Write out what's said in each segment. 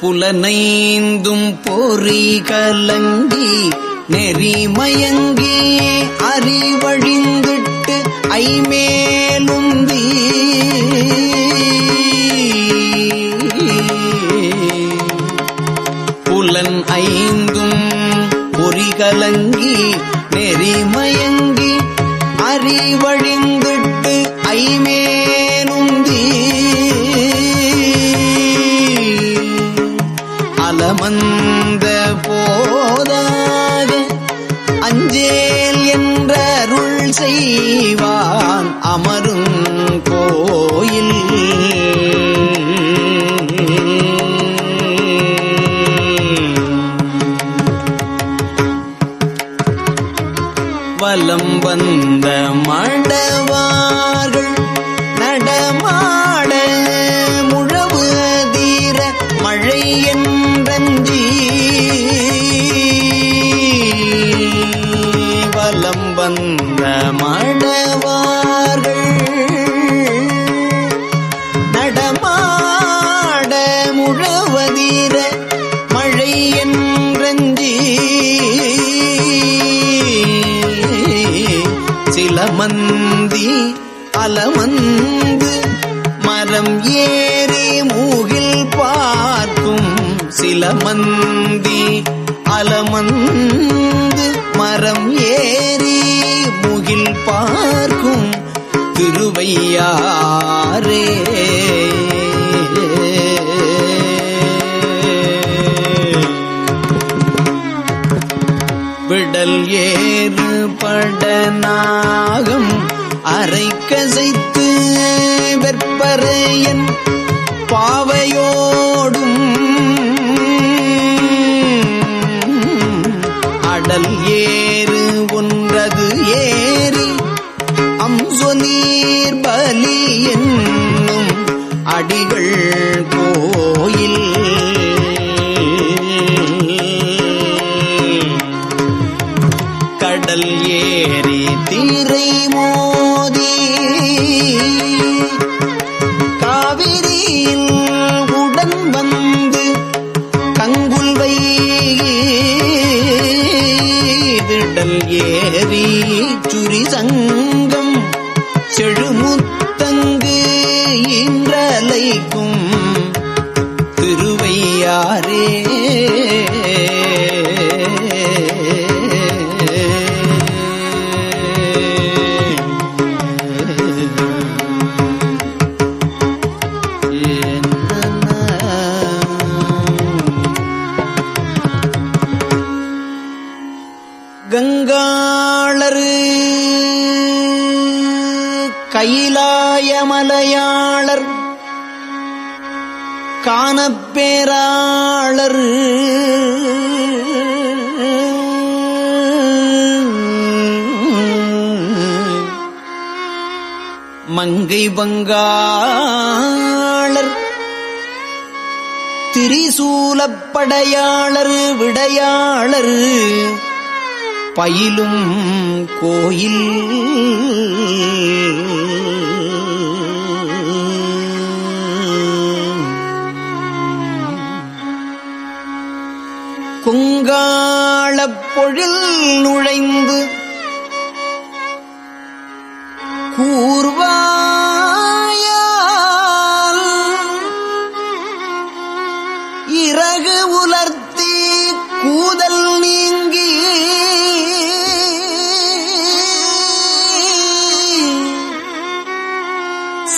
புலனைந்தும் பொறி கலங்கி நெறிமயங்கி அறிவழிந்திட்டு ஐமேலுந்தி புலன் ஐந்தும் பொறி கலங்கி நெறிமயங்கி அறிவழி வலம் வந்த மடவார்கள் நடமாட முழவு தீர மழை என்றி வலம் வந்த மடவார்கள் நடமாட முழவதீர காலமந்து மரம் ஏறி மூகில் பார்க்கும் சில மந்தி அலமந்து மரம் ஏறி முகில் பார்க்கும் திருவையாரே விடல் ஏறு படநாகம் அரை கசைத்து வெற்பறையன் பாவையோடும் அடல் ஏறு ஒன்றது ஏறி அம்சு நீர் பலி என்னும் அடிகள் காணப்பேராளர் மங்கை பங்காளர் திரிசூலப்படையாளர் விடையாளர். பயிலும் கோயில். குங்காளப் பொழில் நுழைந்து கூ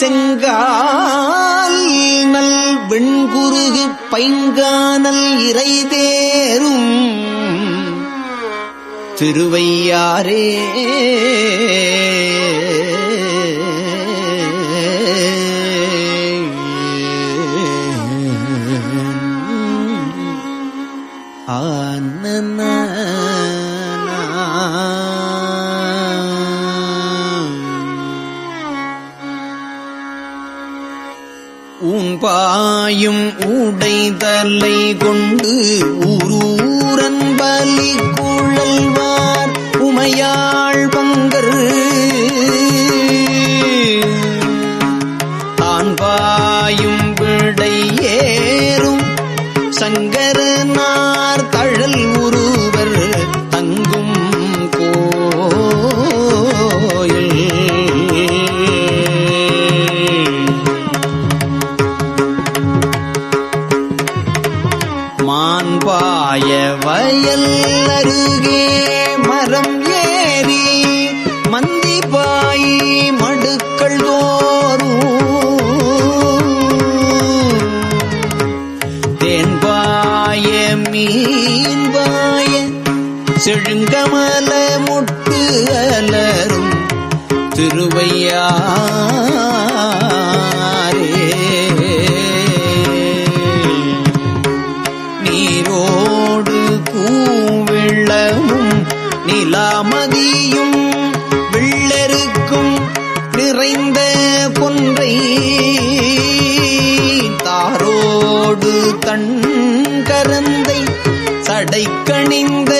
செங்கால் நல் வெண்குருகு பைங்கானல் இறைதேரும். திருவையாரே மாயும் ஊடை தலை கொண்டு ஊரூரன் பலி குழல்வார் உமையாள் பங்கர். ஆண்பாயும் விடை ஏறும் சங்கரனா நிலவோடு பூவெள்ளமும் நிலாமதியும் வெள்ளருக்கும் நிறைந்த பொன்றை தாரோடு கண் கரந்தை சடைக்கணிந்த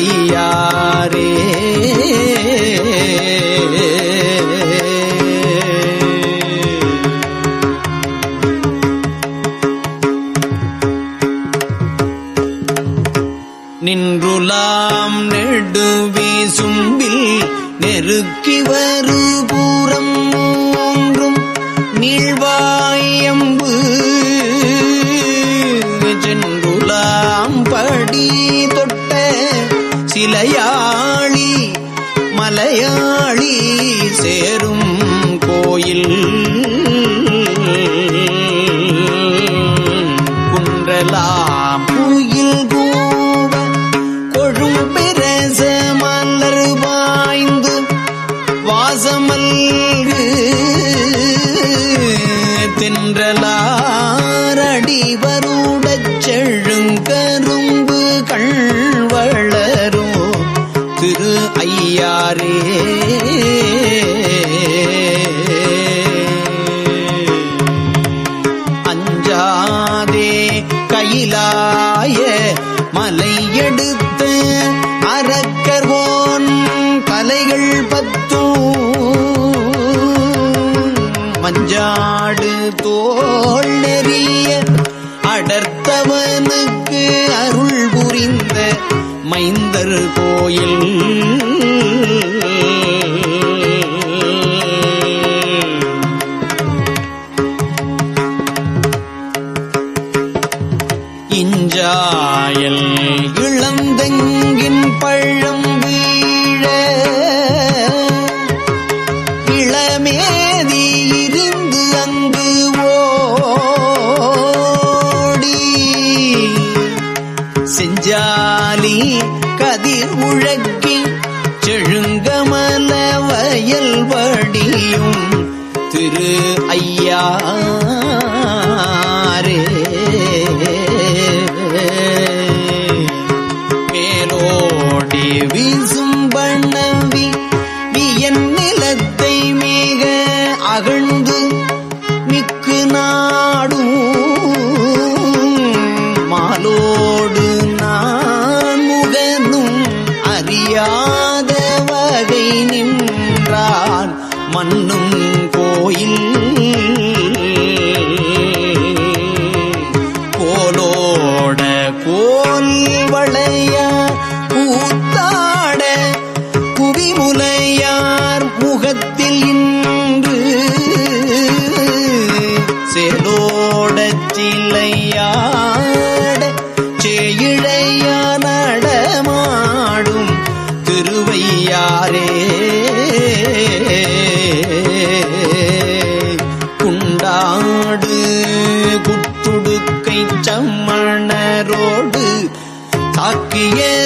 மையாரே நின்றுலாம் நெடுவி சும்பில் நெருக்கி வரு பூரம் மூன்றும் நீழ்வாயம்பு சென்றுலாம் படி நிலையாளி மலையாளி சேரும் கோயில். குன்றலாம் புயில் கூவ கொழும் பிரச மலர் வாய்ந்து வாசமல்கு. தென்றலாரடி வரும் அடியாரே மைந்தர் கோயில். இஞ்சாயல் இளம் அயல்வடியும் திரு ஐயாரே. மேலோடி வீசும் பண்ணவி வியன் நிலத்தை மிக அகழ்ந்து மிக்கு நாடும். மாலோடு நான் முகனும் அறியா மன்னும் கோயில். கோலோட கோல் வளைய பூத்தாட குவிமுலையார் முகத்தில் இன்று சேலோட சிலையார் yeah.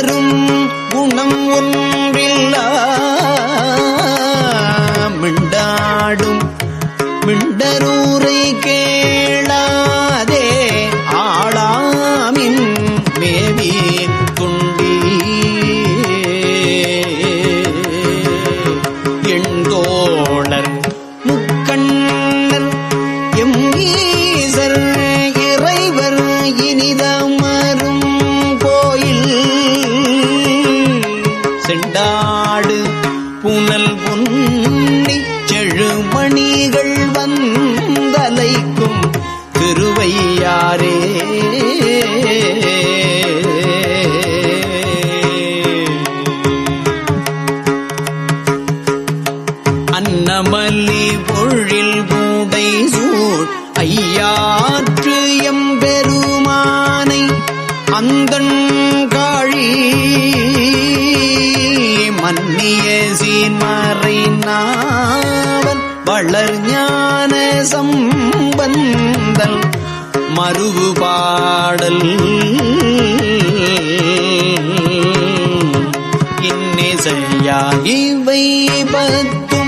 ஐயாற்று எம்பெருமானை அந்தன் காழி மன்னிய சீன்மறை நாவன் வளர் ஞான சம்பந்தன் மறுபாடல் இன்னிசையா இவை பத்து